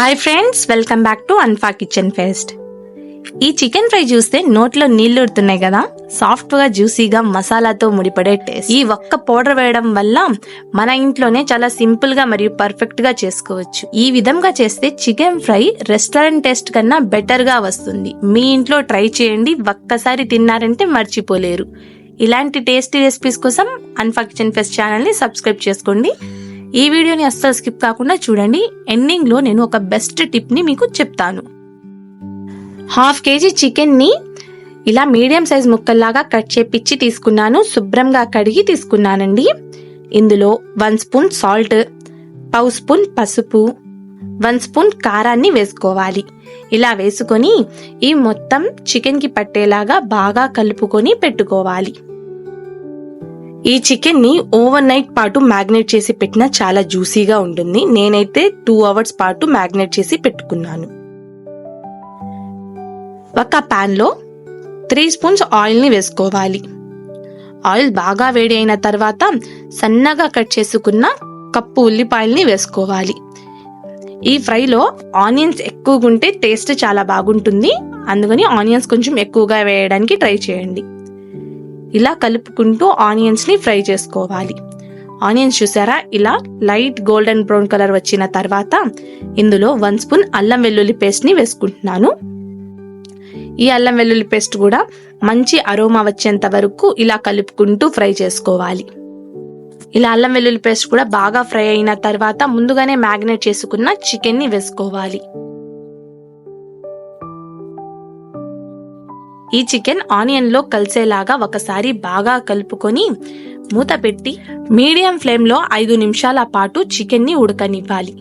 Hi friends welcome back to Anfa kitchen fest ఈ chicken fry చూస్తే నోట్లో నీళ్ళు ఉడుతున్నాయి కదా? సాఫ్ట్గా జ్యూసీగా మసాలాతో ముడిపడే టేస్ట్ ఈ ఒక్క పౌడర్ వేయడం వల్ల మన ఇంట్లోనే చాలా సింపుల్గా మరియు పర్ఫెక్ట్గా చేసుకోవచ్చు. ఈ విధంగా చేస్తే చికెన్ ఫ్రై రెస్టారెంట్ టేస్ట్ కన్నా బెటర్గా వస్తుంది. మీ ఇంట్లో ట్రై చేయండి ఒక్కసారి తిన్నారంటే మర్చిపోలేరు. ఇలాంటి టేస్టీ రెసిపీస్ కోసం అన్ఫా కిచెన్ ఫెస్ట్ ఛానల్ని సబ్స్క్రైబ్ చేసుకోండి. ఈ వీడియోని అస్సలు స్కిప్ కాకుండా చూడండి. ఎండింగ్లో నేను ఒక బెస్ట్ టిప్ని మీకు చెప్తాను. హాఫ్ కేజీ చికెన్ని ఇలా మీడియం సైజ్ ముక్కల్లాగా కట్ చేపిచ్చి తీసుకున్నాను. శుభ్రంగా కడిగి తీసుకున్నానండి. ఇందులో వన్ స్పూన్ సాల్ట్ పావు స్పూన్ పసుపు వన్ స్పూన్ కారాన్ని వేసుకోవాలి. ఇలా వేసుకొని ఈ మొత్తం చికెన్కి పట్టేలాగా బాగా కలుపుకొని పెట్టుకోవాలి. ఈ చికెన్ని ఓవర్ నైట్ పాటు మ్యాగ్నేట్ చేసి పెట్టినా చాలా జ్యూసీగా ఉంటుంది. నేనైతే టూ అవర్స్ పాటు మ్యాగ్నేట్ చేసి పెట్టుకున్నాను. ఒక ప్యాన్లో త్రీ స్పూన్స్ ఆయిల్ని వేసుకోవాలి. ఆయిల్ బాగా వేడి అయిన తర్వాత సన్నగా కట్ చేసుకున్న కప్పు ఉల్లిపాయల్ని వేసుకోవాలి. ఈ ఫ్రైలో ఆనియన్స్ ఎక్కువగా ఉంటే టేస్ట్ చాలా బాగుంటుంది. అందుకని ఆనియన్స్ కొంచెం ఎక్కువగా వేయడానికి ట్రై చేయండి. ఇలా కలుపుకుంటూ ఆనియన్స్ని ఫ్రై చేసుకోవాలి. ఆనియన్స్ చూసారా? ఇలా లైట్ గోల్డెన్ బ్రౌన్ కలర్ వచ్చిన తర్వాత ఇందులో వన్ స్పూన్ అల్లం వెల్లుల్లి పేస్ట్ని వేసుకుంటున్నాను. ఈ అల్లం వెల్లుల్లి పేస్ట్ కూడా మంచి అరోమా వచ్చేంత వరకు ఇలా కలుపుకుంటూ ఫ్రై చేసుకోవాలి. ఇలా అల్లం వెల్లుల్లి పేస్ట్ కూడా బాగా ఫ్రై అయిన తర్వాత ముందుగానే మ్యాగ్నేట్ చేసుకున్న చికెన్ని వేసుకోవాలి. ఈ చికెన్ ఆనియన్లో కలిసేలాగా ఒకసారి బాగా కలుపుకొని మూత పెట్టి మీడియం ఫ్లేమ్లో ఐదు నిమిషాల పాటు చికెన్ని ఉడకనివ్వాలి.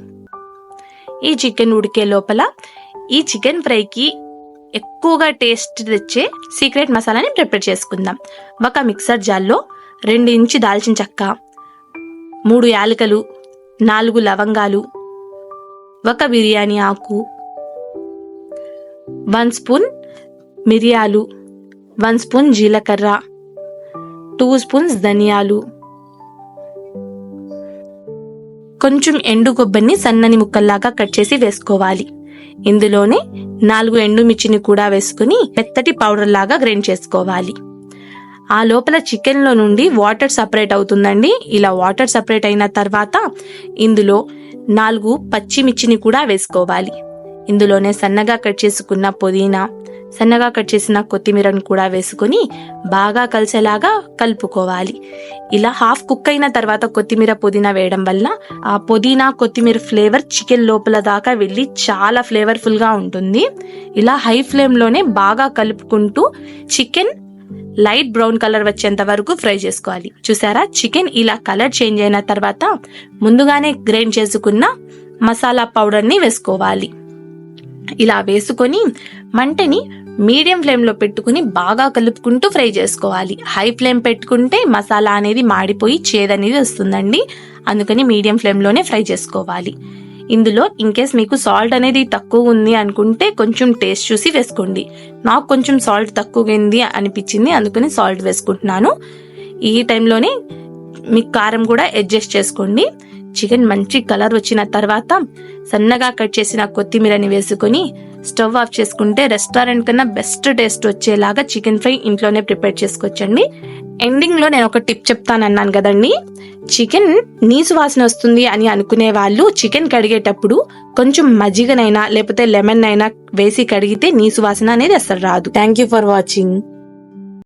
ఈ చికెన్ ఉడికే లోపల ఈ చికెన్ ఫ్రైకి ఎక్కువగా టేస్ట్ తెచ్చే సీక్రెట్ మసాలాని ప్రిపేర్ చేసుకుందాం. ఒక మిక్సర్ జార్లో రెండు ఇంచి దాల్చిన చెక్క మూడు యాలకలు నాలుగు లవంగాలు ఒక బిర్యానీ ఆకు వన్ స్పూన్ మిరియాలు వన్ స్పూన్ జీలకర్ర టూ స్పూన్స్ ధనియాలు. కొంచెం ఎండు కొబ్బరిని సన్నని ముక్కల్లాగా కట్ చేసి వేసుకోవాలి. ఇందులోనే నాలుగు ఎండుమిర్చిని కూడా వేసుకుని మెత్తటి పౌడర్ లాగా గ్రైండ్ చేసుకోవాలి. ఆ లోపల చికెన్లో నుండి వాటర్ సపరేట్ అవుతుందండి. ఇలా వాటర్ సపరేట్ అయిన తర్వాత ఇందులో నాలుగు పచ్చిమిర్చిని కూడా వేసుకోవాలి. ఇందులోనే సన్నగా కట్ చేసుకున్న పుదీనా సన్నగా కట్ చేసిన కొత్తిమీరను కూడా వేసుకొని బాగా కలిసేలాగా కలుపుకోవాలి. ఇలా హాఫ్ కుక్ అయిన తర్వాత కొత్తిమీర పుదీనా వేయడం వల్ల ఆ పుదీనా కొత్తిమీర ఫ్లేవర్ చికెన్ లోపల దాకా వెళ్ళి చాలా ఫ్లేవర్ఫుల్గా ఉంటుంది. ఇలా హై ఫ్లేమ్లోనే బాగా కలుపుకుంటూ చికెన్ లైట్ బ్రౌన్ కలర్ వచ్చేంత వరకు ఫ్రై చేసుకోవాలి. చూసారా? చికెన్ ఇలా కలర్ చేంజ్ అయిన తర్వాత ముందుగానే గ్రైండ్ చేసుకున్న మసాలా పౌడర్ని వేసుకోవాలి. ఇలా వేసుకొని మంటని మీడియం ఫ్లేమ్లో పెట్టుకుని బాగా కలుపుకుంటూ ఫ్రై చేసుకోవాలి. హై ఫ్లేమ్ పెట్టుకుంటే మసాలా అనేది మాడిపోయి చేదనేది వస్తుందండి. అందుకని మీడియం ఫ్లేమ్లోనే ఫ్రై చేసుకోవాలి. ఇందులో ఇన్కేస్ మీకు సాల్ట్ అనేది తక్కువ ఉంది అనుకుంటే కొంచెం టేస్ట్ చూసి వేసుకోండి. నాకు కొంచెం సాల్ట్ తక్కువగా ఉంది అనిపించింది అందుకని సాల్ట్ వేసుకుంటున్నాను. ఈ టైంలోనే మీకు కారం కూడా అడ్జస్ట్ చేసుకోండి. చికెన్ మంచి కలర్ వచ్చిన తర్వాత సన్నగా కట్ చేసిన కొత్తిమీరని వేసుకొని స్టవ్ ఆఫ్ చేసుకుంటే రెస్టారెంట్ కన్నా బెస్ట్ టేస్ట్ వచ్చేలాగా చికెన్ ఫ్రై ఇంట్లోనే ప్రిపేర్ చేసుకోవచ్చండి. ఎండింగ్లో నేను ఒక టిప్ చెప్తానన్నాను కదండి. చికెన్ నీసు వాసన వస్తుంది అని అనుకునే వాళ్ళు చికెన్ కడిగేటప్పుడు కొంచెం మజ్జిగనైనా లేకపోతే లెమన్ అయినా వేసి కడిగితే నీసు వాసన అనేది అసలు రాదు. Thank you for watching